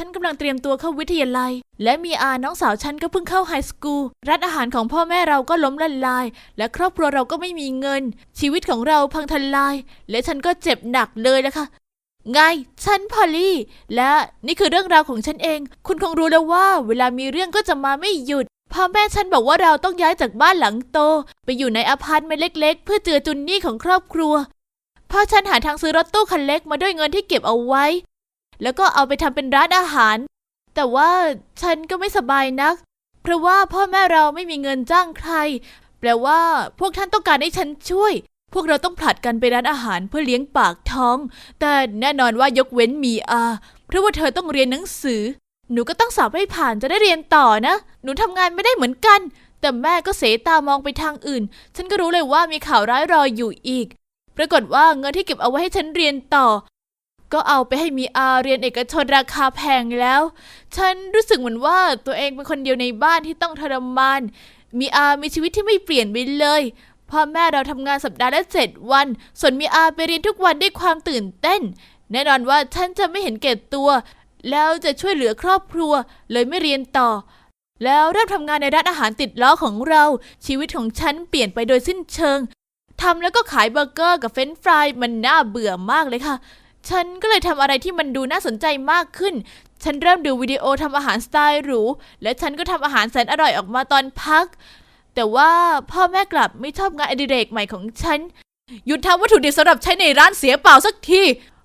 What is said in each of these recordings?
ฉันกำลังเตรียมตัวเข้าวิทยาลัย และมีอาน้องสาวฉันก็เพิ่งเข้าไฮสคูลร้านอาหารของพ่อแม่เราก็ล้มละลาย และครอบครัวเราก็ไม่มีเงิน ชีวิตของเราพังทลาย และฉันก็เจ็บหนักเลยละค่ะไง ฉันพอลลี่ และนี่คือเรื่องราวของฉันเอง คุณคงรู้แล้วว่า เวลามีเรื่องก็จะมาไม่หยุดพ่อแม่ฉันบอกว่าเราต้องย้ายจากบ้านหลังโต ไปอยู่ในอพาร์ตเมนต์เล็ก ๆ เพื่อเจือจุนหนี้ของครอบครัวพ่อฉันหาทางซื้อรถตู้คันเล็กมาด้วยเงินที่เก็บเอาไว้ แล้วก็เอาไปทำเป็นร้านอาหาร แต่ว่าฉันก็ไม่สบายนัก เพราะว่าพ่อแม่เราไม่มีเงินจ้างใคร แปลว่าพวกท่านต้องการให้ฉันช่วย พวกเราต้องผลัดกันไปร้านอาหารเพื่อเลี้ยงปากท้อง แต่แน่นอนว่ายกเว้นมีอา เพราะว่าเธอต้องเรียนหนังสือ หนูก็ต้องสอบให้ผ่านจะได้เรียนต่อนะ หนูทำงานไม่ได้เหมือนกัน แต่แม่ก็เสตามองไปทางอื่น ฉันก็รู้เลยว่ามีข่าวร้ายรออยู่อีก ปรากฏว่าเงินที่เก็บเอาไว้ให้ฉันเรียนต่อ ก็เอาไปให้มีอาเรียนเอกชนราคาแพงแล้ว ฉันรู้สึกเหมือนว่าตัวเองเป็นคนเดียวในบ้านที่ต้องทรมาน มีอามีชีวิตที่ไม่เปลี่ยนไปเลยพ่อแม่เราทำงานสัปดาห์ละเจ็ดวัน ส่วนมีอาไปเรียนทุกวันด้วยความตื่นเต้น แน่นอนว่าฉันจะไม่เห็นแก่ตัว แล้วจะช่วยเหลือครอบครัว เลยไม่เรียนต่อ แล้วเริ่มทำงานในร้านอาหารติดล้อของเรา ชีวิตของฉันเปลี่ยนไปโดยสิ้นเชิงทำแล้วก็ขายเบอร์เกอร์กับเฟรนฟรายมันน่าเบื่อมากเลยค่ะ ฉันก็เลยทำอะไรที่มันดูน่าสนใจมากขึ้น ฉันเริ่มดูวิดีโอทำอาหารสไตล์หรู และฉันก็ทำอาหารแสนอร่อยออกมาตอนพัก แต่ว่าพ่อแม่กลับไม่ชอบงานอดิเรกใหม่ของฉัน หยุดทำวัตถุดิบสำหรับใช้ในร้านเสียเปล่าสักที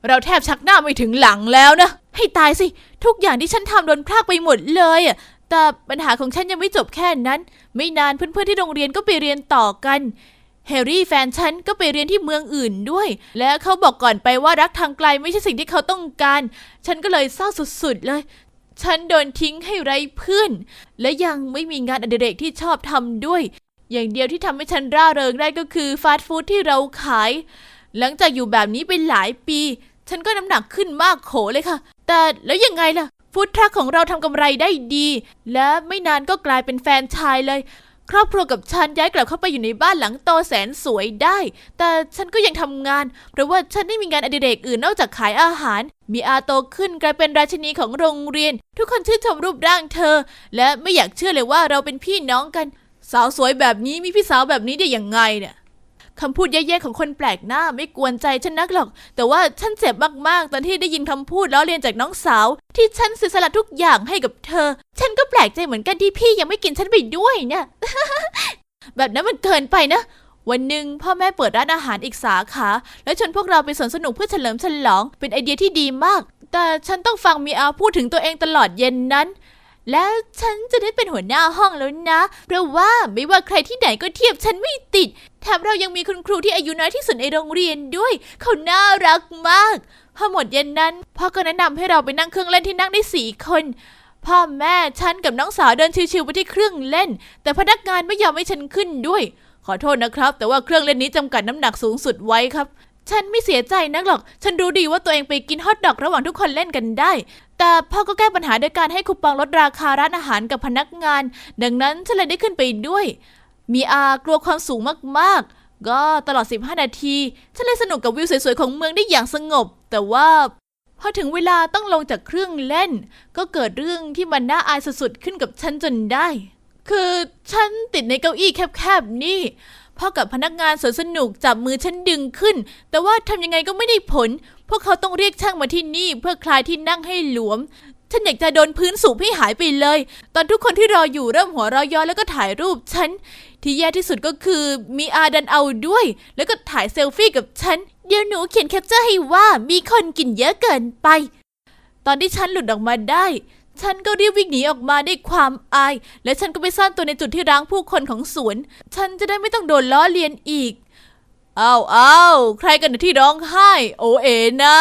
เราแทบชักหน้าไม่ถึงหลังแล้วนะ ให้ตายสิ ทุกอย่างที่ฉันทำโดนพรากไปหมดเลยอะแต่ปัญหาของฉันยังไม่จบแค่นั้น ไม่นานเพื่อนๆที่โรงเรียนก็ไปเรียนต่อกัน แฮร์รี่แฟนฉันก็ไปเรียนที่เมืองอื่นด้วย และเขาบอกก่อนไปว่ารักทางไกลไม่ใช่สิ่งที่เขาต้องการ ฉันก็เลยเศร้าสุดๆเลย ฉันโดนทิ้งให้ไร้เพื่อน และยังไม่มีงานอดิเรกที่ชอบทำด้วย อย่างเดียวที่ทำให้ฉันร่าเริงได้ก็คือฟาสต์ฟู้ดที่เราขาย หลังจากอยู่แบบนี้ไปหลายปี ฉันก็น้ำหนักขึ้นมากโขเลยค่ะ แต่แล้วยังไงล่ะ ฟู้ดทรัคของเราทำกำไรได้ดี และไม่นานก็กลายเป็นแฟนชายเลย ครอบครัวกับฉันย้ายกลับเข้าไปอยู่ในบ้านหลังโตแสนสวยได้ แต่ฉันก็ยังทำงาน เพราะว่าฉันไม่มีงานอดิเรกอื่นนอกจากขายอาหาร มีอาโตขึ้นกลายเป็นราชินีของโรงเรียน ทุกคนชื่นชมรูปร่างเธอ และไม่อยากเชื่อเลยว่าเราเป็นพี่น้องกัน สาวสวยแบบนี้มีพี่สาวแบบนี้ได้ยังไงเนี่ย คำพูดแย่ๆของคนแปลกหน้าไม่กวนใจฉันนักหรอก แต่ว่าฉันเจ็บมากๆ ตอนที่ได้ยินคำพูดล้อเลียนจากน้องสาว ที่ฉันเสียสละทุกอย่างให้กับเธอ ฉันก็แปลกใจเหมือนกันที่พี่ยังไม่กินฉันไปด้วยเนี่ย แบบนั้นมันเกินไปนะ วันหนึ่งพ่อแม่เปิดร้านอาหารอีกสาขา แล้วชวนพวกเราไปสวนสนุกเพื่อเฉลิมฉลอง เป็นไอเดียที่ดีมาก แต่ฉันต้องฟังมีอาพูดถึงตัวเองตลอดเย็นนั้น แล้วฉันจะได้เป็นหัวหน้าห้องแล้วนะ เพราะว่าไม่ว่าใครที่ไหนก็เทียบฉันไม่ติด แถมเรายังมีคุณครูที่อายุน้อยที่สุดในโรงเรียนด้วย เขาน่ารักมาก พอหมดเย็นนั้นพ่อก็แนะนำให้เราไปนั่งเครื่องเล่นที่นั่งได้สี่คน พ่อแม่ฉันกับน้องสาวเดินชิวๆไปที่เครื่องเล่น แต่พนักงานไม่ยอมให้ฉันขึ้นด้วย ขอโทษนะครับ แต่ว่าเครื่องเล่นนี้จำกัดน้ำหนักสูงสุดไว้ครับ ฉันไม่เสียใจนักหรอก ฉันรู้ดีว่าตัวเองไปกินฮอทดอกระหว่างทุกคนเล่นกันได้ แต่พ่อก็แก้ปัญหาด้วยการให้คูปองลดราคาร้านอาหารกับพนักงาน ดังนั้นฉันเลยได้ขึ้นไปด้วย มีอากลัวความสูงมากๆ ก็ตลอด 15 นาที ฉันเลยสนุกกับวิวสวยๆของเมืองได้อย่างสงบ แต่ว่าพอถึงเวลาต้องลงจากเครื่องเล่น ก็เกิดเรื่องที่มันน่าอายสุดๆขึ้นกับฉันจนได้ คือฉันติดในเก้าอี้แคบๆนี่ พ่อกับพนักงานสวนสนุกจับมือฉันดึงขึ้น แต่ว่าทำยังไงก็ไม่ได้ผล พวกเขาต้องเรียกช่างมาที่นี่เพื่อคลายที่นั่งให้หลวม ฉันอยากจะโดนพื้นสูบให้หายไปเลย ตอนทุกคนที่รออยู่เริ่มหัวเราะย้อนแล้วก็ถ่ายรูปฉัน ที่แย่ที่สุดก็คือมีอาดันเอาด้วย แล้วก็ถ่ายเซลฟี่กับฉัน เดี๋ยวหนูเขียนแคปเจอร์ให้ว่ามีคนกินเยอะเกินไป ตอนที่ฉันหลุดออกมาได้ ฉันก็รีบวิ่งหนีออกมาด้วยความอาย และฉันก็ไปซ่อนตัวในจุดที่ร้างผู้คนของสวน ฉันจะได้ไม่ต้องโดนล้อเลียนอีกอ้าวอ้าวใครกันนะที่ร้องไห้ โอเอ๋นะ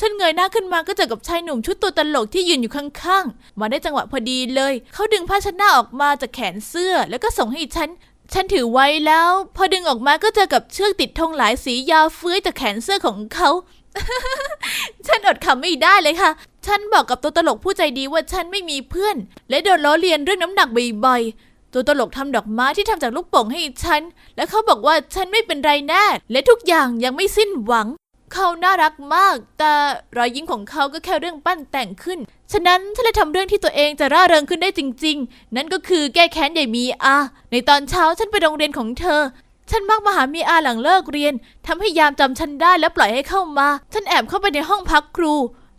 ฉันเงยหน้าขึ้นมาก็เจอกับชายหนุ่มชุดตัวตลกที่ยืนอยู่ข้างๆ มาได้จังหวะพอดีเลย เขาดึงผ้าชัดหน้าออกมาจากแขนเสื้อ แล้วก็ส่งให้ฉัน ฉันถือไว้แล้ว พอดึงออกมาก็เจอกับเชือกติดธงหลายสียาวเฟื้อยจากแขนเสื้อของเขา ฉันอดคำไม่ได้เลยค่ะ ฉันบอกกับตัวตลกผู้ใจดีว่าฉันไม่มีเพื่อน และโดนล้อเลียนเรื่องน้ำหนักบ่อยๆตัวตลกทำดอกไม้ที่ทำจากลูกโป่งให้ฉัน และเขาบอกว่าฉันไม่เป็นไรแน่และทุกอย่างยังไม่สิ้นหวัง เขาน่ารักมาก แต่รอยยิ้มของเขาก็แค่เรื่องปั้นแต่งขึ้น ฉะนั้นฉันเลยทำเรื่องที่ตัวเองจะร่าเริงขึ้นได้จริง ๆ นั่นก็คือแก้แค้นยายมีอา ในตอนเช้าฉันไปโรงเรียนของเธอฉันมักมาหามีอาหลังเลิกเรียนทำให้ยามจำฉันได้และปล่อยให้เข้ามา ฉันแอบเข้าไปในห้องพักครู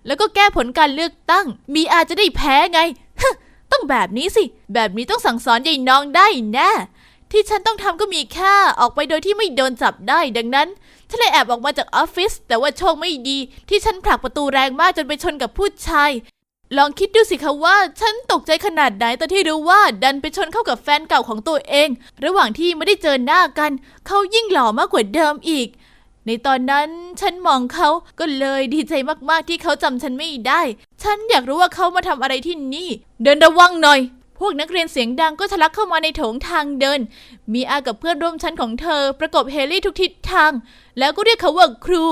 แล้วก็แก้ผลการเลือกตั้ง มีอาจจะได้แพ้ไง ต้องแบบนี้สิ แบบนี้ต้องสั่งสอนยายน้องได้แน่ที่ฉันต้องทำก็มีแค่ออกไปโดยที่ไม่โดนจับได้ ดังนั้น ฉันเลยแอบออกมาจากออฟฟิศแต่ว่าโชคไม่ดี ที่ฉันผลักประตูแรงมากจนไปชนกับผู้ชาย ลองคิดดูสิคะว่า ฉันตกใจขนาดไหนตอนที่รู้ว่าดันไปชนเข้ากับแฟนเก่าของตัวเอง ระหว่างที่ไม่ได้เจอหน้ากัน เขายิ่งหล่อมากกว่าเดิมอีก ในตอนนั้นฉันมองเขาก็เลยดีใจมากๆที่เขาจำฉันไม่ได้ ฉันอยากรู้ว่าเขามาทำอะไรที่นี่ เดินระวังหน่อย พวกนักเรียนเสียงดังก็ทะลักเข้ามาในโถงทางเดิน มีอากับเพื่อนร่วมชั้นของเธอ ประกบเฮลี่ทุกทิศทาง แล้วก็เรียกเขาว่าครู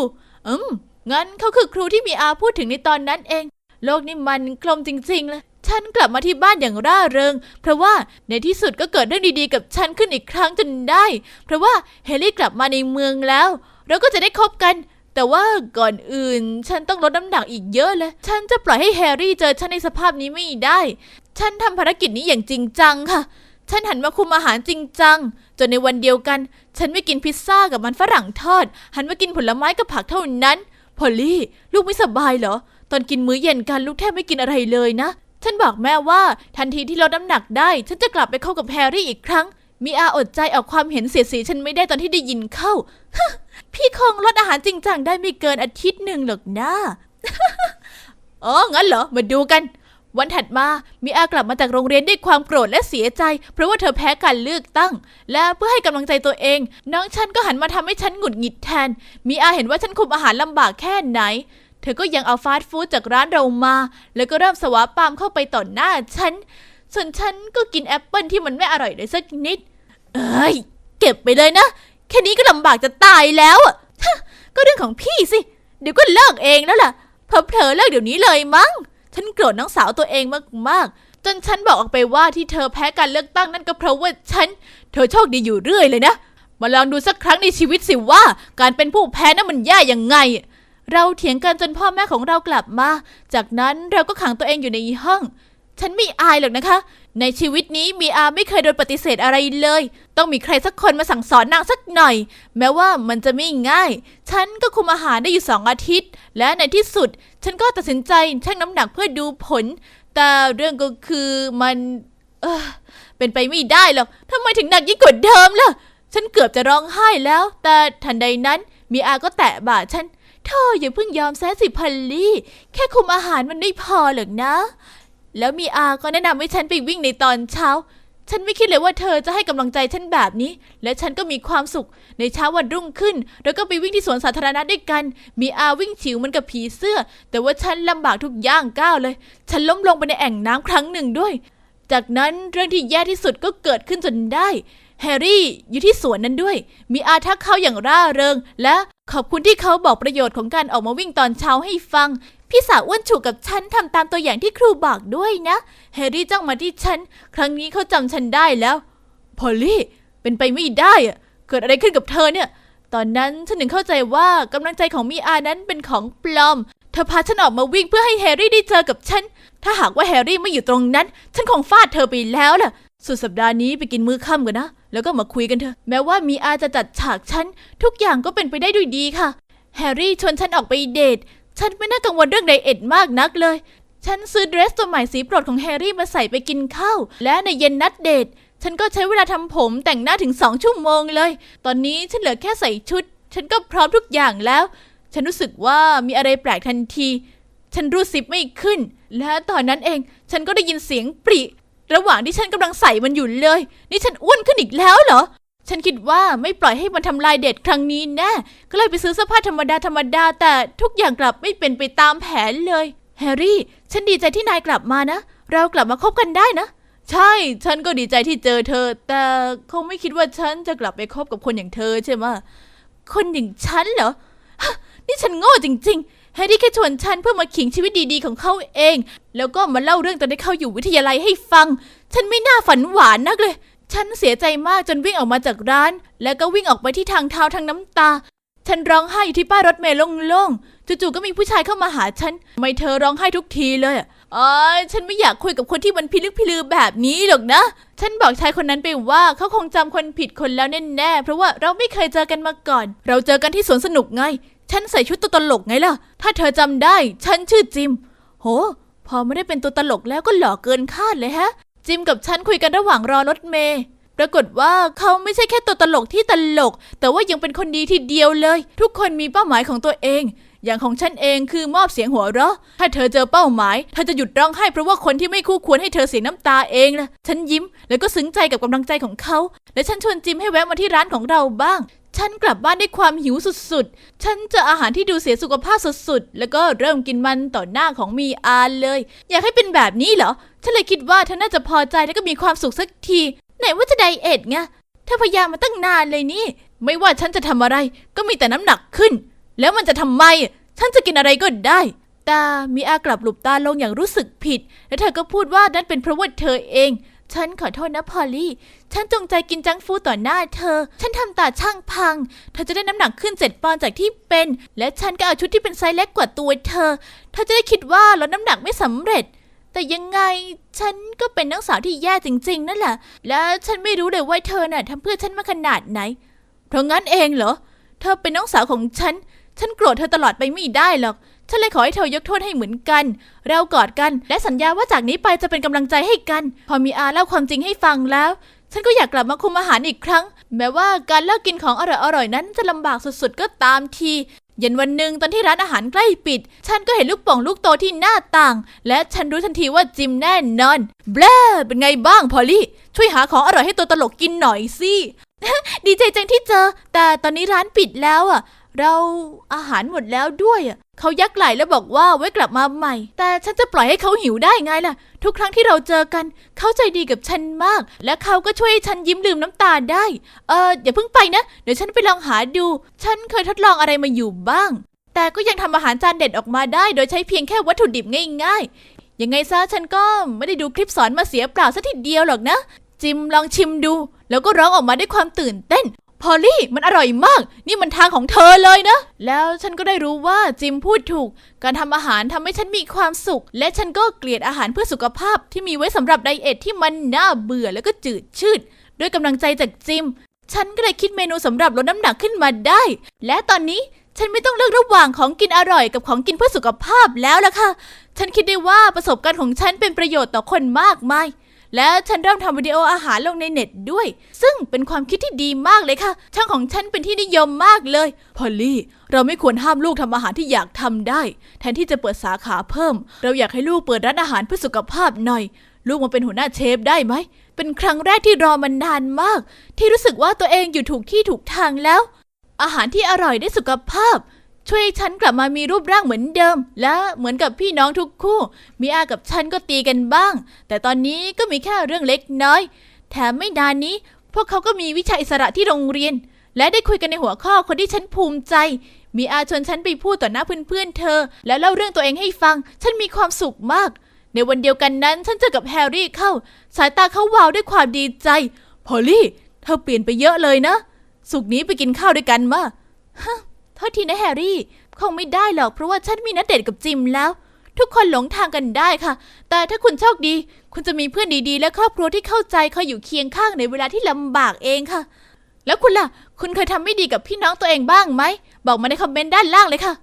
อืม งั้นเขาคือครูที่มีอาพูดถึงในตอนนั้นเอง โลกนี่มันกลมจริงๆเลยฉันกลับมาที่บ้านอย่างร่าเริง เพราะว่าในที่สุดก็เกิดเรื่องดีๆ กับฉันขึ้นอีกครั้งจนได้ เพราะว่าเฮลี่กลับมาในเมืองแล้ว เราก็จะได้คบกัน แต่ว่าก่อนอื่น ฉันต้องลดน้ำหนักอีกเยอะเลย ฉันจะปล่อยให้แฮร์รี่เจอฉันในสภาพนี้ไม่ได้ ฉันทำภารกิจนี้อย่างจริงจังค่ะ ฉันหันมาคุมอาหารจริงจัง จนในวันเดียวกัน ฉันไม่กินพิซซ่ากับมันฝรั่งทอด หันมากินผลไม้กับผักเท่านั้น พอลลี่ ลูกไม่สบายเหรอ ตอนกินมื้อเย็นกันลูกแทบไม่กินอะไรเลยนะ ฉันบอกแม่ว่าทันทีที่ลดน้ำหนักได้ ฉันจะกลับไปเข้ากับแฮร์รี่อีกครั้ง มีอาอดใจออกความเห็นเสียสีฉันไม่ได้ตอนที่ได้ยินเข้า พี่คงลดอาหารจริงจังได้ไม่เกินอาทิตย์หนึ่งหรอกนะอ๋องั้นเหรอ มาดูกัน วันถัดมามีอากลับมาจากโรงเรียนด้วยความโกรธและเสียใจ เพราะว่าเธอแพ้การเลือกตั้ง และเพื่อให้กำลังใจตัวเอง น้องฉันก็หันมาทำให้ฉันหงุดหงิดแทนมีอาเห็นว่าฉันคุมอาหารลำบากแค่ไหน เธอก็ยังเอาฟาสต์ฟู้ดจากร้านเรามา แล้วก็เริ่มสวาปามเข้าไปต่อหน้าฉัน ส่วนฉันก็กินแอปเปิลที่มันไม่อร่อยเลยสักนิด เอ้ย เก็บไปเลยนะ แค่นี้ก็ลำบากจะตายแล้วอะฮะก็เรื่องของพี่สิ เดี๋ยวก็เลิกเองแล้วล่ะเผลอๆเลิกเดี๋ยวนี้เลยมั้ง ฉันโกรธน้องสาวตัวเองมากๆ จนฉันบอกออกไปว่าที่เธอแพ้การเลือกตั้งนั่นก็เพราะว่าฉัน เธอโชคดีอยู่เรื่อยเลยนะ มาลองดูสักครั้งในชีวิตสิว่า การเป็นผู้แพ้นั้นมันแย่ยังไง เราเถียงกันจนพ่อแม่ของเรากลับมา จากนั้นเราก็ขังตัวเองอยู่ในห้อง ฉันไม่อายหรอกนะคะ ในชีวิตนี้มีอาไม่เคยโดนปฏิเสธอะไรเลย ต้องมีใครสักคนมาสั่งสอนนางสักหน่อย แม้ว่ามันจะไม่ง่าย ฉันก็คุมอาหารได้อยู่สองอาทิตย์ และในที่สุด ฉันก็ตัดสินใจชั่งน้ำหนักเพื่อดูผล แต่เรื่องก็คือมัน เออเป็นไปไม่ได้หรอกทำไมถึงหนักยิ่งกว่าเดิมล่ะ ฉันเกือบจะร้องไห้แล้ว แต่ทันใดนั้นมีอาก็แตะบ่าฉันเธออย่าเพิ่งยอมแซะสิพันลี่ แค่คุมอาหารมันไม่พอหรอกนะ แล้วมีอาก็แนะนำให้ฉันไปวิ่งในตอนเช้า ฉันไม่คิดเลยว่าเธอจะให้กำลังใจฉันแบบนี้ และฉันก็มีความสุข ในเช้าวันรุ่งขึ้นเราก็ไปวิ่งที่สวนสาธารณะด้วยกัน มีอาวิ่งฉิวเหมันกับผีเสื้อ แต่ว่าฉันลำบากทุกย่างก้าวเลย ฉันล้มลงไปในแอ่งน้ำครั้งหนึ่งด้วย จากนั้นเรื่องที่แย่ที่สุดก็เกิดขึ้นจนได้ แฮร์รี่อยู่ที่สวนนั้นด้วย มีอาทักเขาอย่างร่าเริง และขอบคุณที่เขาบอกประโยชน์ของการออกมาวิ่งตอนเช้าให้ฟัง พี่สาวอ้วนฉุกกับฉันทำตามตัวอย่างที่ครูบอกด้วยนะ แฮร์รี่จ้องมาที่ฉัน ครั้งนี้เขาจำฉันได้แล้ว พอลลี่ เป็นไปไม่ได้อะเกิดอะไรขึ้นกับเธอเนี่ย ตอนนั้นฉันถึงเข้าใจว่ากำลังใจของมีอานั้นเป็นของปลอม เธอพาฉันออกมาวิ่งเพื่อให้แฮร์รี่ได้เจอกับฉัน ถ้าหากว่าแฮร์รี่ไม่อยู่ตรงนั้น ฉันคงฟาดเธอไปแล้วล่ะ สุดสัปดาห์นี้ไปกินมื้อค่ำกันนะ แล้วก็มาคุยกันเถอะ แม้ว่ามีอาจะจัดฉากฉัน ทุกอย่างก็เป็นไปได้ด้วยดีค่ะ แฮร์รี่ชวนฉันออกไปเดท ฉันไม่น่ากังวลเรื่องไดเอทมากนักเลย ฉันซื้อเดรสตัวใหม่สีโปรดของแฮร์รี่มาใส่ไปกินข้าว และในเย็นนัดเดท ฉันก็ใช้เวลาทำผมแต่งหน้าถึงสองชั่วโมงเลย ตอนนี้ฉันเหลือแค่ใส่ชุด ฉันก็พร้อมทุกอย่างแล้ว ฉันรู้สึกว่ามีอะไรแปลกทันที ฉันรู้สิบไม่ขึ้น และตอนนั้นเองฉันก็ได้ยินเสียงปริ ระหว่างที่ฉันกำลังใส่มันอยู่เลย นี่ฉันอ้วนขึ้นอีกแล้วเหรอ ฉันคิดว่าไม่ปล่อยให้มันทำลายเดทครั้งนี้แน่ก็เลยไปซื้อเสื้อผ้าธรรมดาธรรมดาแต่ทุกอย่างกลับไม่เป็นไปตามแผนเลย แฮร์รี่ ฉันดีใจที่นายกลับมานะ เรากลับมาคบกันได้นะ ใช่ ฉันก็ดีใจที่เจอเธอ แต่คงไม่คิดว่าฉันจะกลับไปคบกับคนอย่างเธอใช่ไหมคนอย่างฉันเหรอนี่ฉันโง่จริง ๆ แฮร์รี่แค่ชวนฉันเพื่อมาขิงชีวิตดีๆของเขาเอง แล้วก็มาเล่าเรื่องตอนที่เขาอยู่วิทยาลัยให้ฟัง ฉันไม่น่าฝันหวานนักเลย ฉันเสียใจมากจนวิ่งออกมาจากร้าน แล้วก็วิ่งออกไปที่ทางเท้าทางน้ำตา ฉันร้องไห้อยู่ที่ป้ายรถเมล์โล่งๆ จู่ๆก็มีผู้ชายเข้ามาหาฉันทำไม่เธอร้องไห้ทุกทีเลยอะอ๋อฉันไม่อยากคุยกับคนที่มันพิลึกพิลือแบบนี้หรอกนะ ฉันบอกชายคนนั้นไปว่าเขาคงจำคนผิดคนแล้วแน่ๆ เพราะว่าเราไม่เคยเจอกันมาก่อน เราเจอกันที่สวนสนุกไง ฉันใส่ชุดตัวตลกไงล่ะ ถ้าเธอจำได้ ฉันชื่อจิม โห พอไม่ได้เป็นตัวตลกแล้วก็หล่อเกินคาดเลยฮะ จิมกับฉันคุยกันระหว่างรอรถเมย์ปรากฏว่าเขาไม่ใช่แค่ตัวตลกที่ตลก แต่ว่ายังเป็นคนดีทีเดียวเลย ทุกคนมีเป้าหมายของตัวเอง อย่างของฉันเองคือมอบเสียงหัวเราะ ถ้าเธอเจอเป้าหมายเธอจะหยุดร้องไห้เพราะว่าคนที่ไม่คู่ควรให้เธอเสียน้ำตาเองล่ะฉันยิ้ม แล้วก็ซึ้งใจกับกำลังใจของเขา และฉันชวนจิมให้แวะมาที่ร้านของเราบ้าง ฉันกลับบ้านด้วยความหิวสุดๆ ฉันเจออาหารที่ดูเสียสุขภาพสุดๆ แล้วก็เริ่มกินมันต่อหน้าของมีอาเลย อยากให้เป็นแบบนี้เหรอ ฉันเลยคิดว่าเธอน่าจะพอใจแล้วก็มีความสุขสักที ไหนว่าจะไดเอทไง เธอพยายามมาตั้งนานเลยนี่ ไม่ว่าฉันจะทำอะไร ก็มีแต่น้ำหนักขึ้น แล้วมันจะทำไม ฉันจะกินอะไรก็ได้ตามีอากลับหลบตาลงอย่างรู้สึกผิด แล้วเธอก็พูดว่านั่นเป็นเพราะว่าเธอเอง ฉันขอโทษนะพอลลี่ ฉันจงใจกินจังฟูต่อหน้าเธอ ฉันทำตาช่างพัง เธอจะได้น้ำหนักขึ้นเจ็ดปอนด์จากที่เป็น และฉันก็เอาชุดที่เป็นไซส์เล็กกว่าตัวเธอ เธอจะได้คิดว่าลดน้ำหนักไม่สำเร็จ แต่ยังไงฉันก็เป็นนักสาวที่แย่จริง ๆ นั่นแหละ และฉันไม่รู้เลยว่าเธอน่ะทำเพื่อฉันมาขนาดไหน เพราะงั้นเองเหรอ เธอเป็นน้องสาวของฉัน ฉันโกรธเธอตลอดไปไม่ได้หรอก ฉันเลยขอให้เธอยกโทษให้เหมือนกัน เรากอดกันและสัญญาว่าจากนี้ไปจะเป็นกำลังใจให้กัน พอมีอาเล่าความจริงให้ฟังแล้ว ฉันก็อยากกลับมาคุมอาหารอีกครั้ง แม้ว่าการเลิกกินของอร่อยๆนั้นจะลำบากสุดๆก็ตามทีเย็นวันหนึ่งตอนที่ร้านอาหารใกล้ปิด ฉันก็เห็นลูกป่งลูกโตที่หน้าต่าง และฉันรู้ทันทีว่าจิมแน่นอนแบลเป็นไงบ้างพอลลี่ ช่วยหาของอร่อยให้ตัวตลกกินหน่อยสิ ดีใจจังที่เจอ แต่ตอนนี้ร้านปิดแล้วอะ เราอาหารหมดแล้วด้วยอะเขายักไหล่แล้วบอกว่าไว้กลับมาใหม่ แต่ฉันจะปล่อยให้เขาหิวได้ไงล่ะ ทุกครั้งที่เราเจอกัน เขาใจดีกับฉันมาก และเขาก็ช่วยฉันยิ้มลืมน้ำตาได้ เอออย่าเพิ่งไปนะ เดี๋ยวฉันไปลองหาดู ฉันเคยทดลองอะไรมาอยู่บ้าง แต่ก็ยังทำอาหารจานเด็ดออกมาได้ โดยใช้เพียงแค่วัตถุดิบง่ายๆ ยังไงซะฉันก็ไม่ได้ดูคลิปสอนมาเสียเปล่าสักทีเดียวหรอกนะ จิมลองชิมดู แล้วก็ร้องออกมาด้วยความตื่นเต้น พอลลี่มันอร่อยมาก นี่มันทางของเธอเลยนะ แล้วฉันก็ได้รู้ว่าจิมพูดถูก การทำอาหารทำให้ฉันมีความสุข และฉันก็เกลียดอาหารเพื่อสุขภาพที่มีไว้สำหรับไดเอทที่มันน่าเบื่อแล้วก็จืดชืด ด้วยกำลังใจจากจิม ฉันก็เลยคิดเมนูสำหรับลดน้ำหนักขึ้นมาได้ และตอนนี้ฉันไม่ต้องเลือกระหว่างของกินอร่อยกับของกินเพื่อสุขภาพแล้วล่ะค่ะ ฉันคิดได้ว่าประสบการณ์ของฉันเป็นประโยชน์ต่อคนมากมาย และฉันเริ่มทำวิดีโออาหารลงในเน็ตด้วย ซึ่งเป็นความคิดที่ดีมากเลยค่ะ ช่องของฉันเป็นที่นิยมมากเลย พอลลี่ เราไม่ควรห้ามลูกทำอาหารที่อยากทำได้ แทนที่จะเปิดสาขาเพิ่ม เราอยากให้ลูกเปิดร้านอาหารเพื่อสุขภาพหน่อย ลูกมาเป็นหัวหน้าเชฟได้ไหม เป็นครั้งแรกที่รอมานานมาก ที่รู้สึกว่าตัวเองอยู่ถูกที่ถูกทางแล้ว อาหารที่อร่อยได้สุขภาพ ช่วยให้ฉันกลับมามีรูปร่างเหมือนเดิม และเหมือนกับพี่น้องทุกคู่ มีอากับฉันก็ตีกันบ้าง แต่ตอนนี้ก็มีแค่เรื่องเล็กน้อย แถมไม่นานนี้ พวกเขาก็มีวิชาอิสระที่โรงเรียน และได้คุยกันในหัวข้อคนที่ฉันภูมิใจ มีอาชวนฉันไปพูดต่อหน้าเพื่อนๆเธอ แล้วเล่าเรื่องตัวเองให้ฟัง ฉันมีความสุขมาก ในวันเดียวกันนั้น ฉันเจอกับแฮร์รี่เข้า สายตาเขาวาวด้วยความดีใจพอลลี่ เธอเปลี่ยนไปเยอะเลยนะ สุกนี้ไปกินข้าวด้วยกันมาฮะ ทษทีนะแฮร์รี่ คงไม่ได้หรอกเพราะว่าฉันมีนัดเดทกับจิมแล้ว ทุกคนหลงทางกันได้ค่ะ แต่ถ้าคุณโชคดี คุณจะมีเพื่อนดีๆ และครอบครัวที่เข้าใจคอยอยู่เคียงข้างในเวลาที่ลำบากเองค่ะ แล้วคุณล่ะ คุณเคยทำไม่ดีกับพี่น้องตัวเองบ้างไหม บอกมาในคอมเมนต์ด้านล่างเลยค่ะ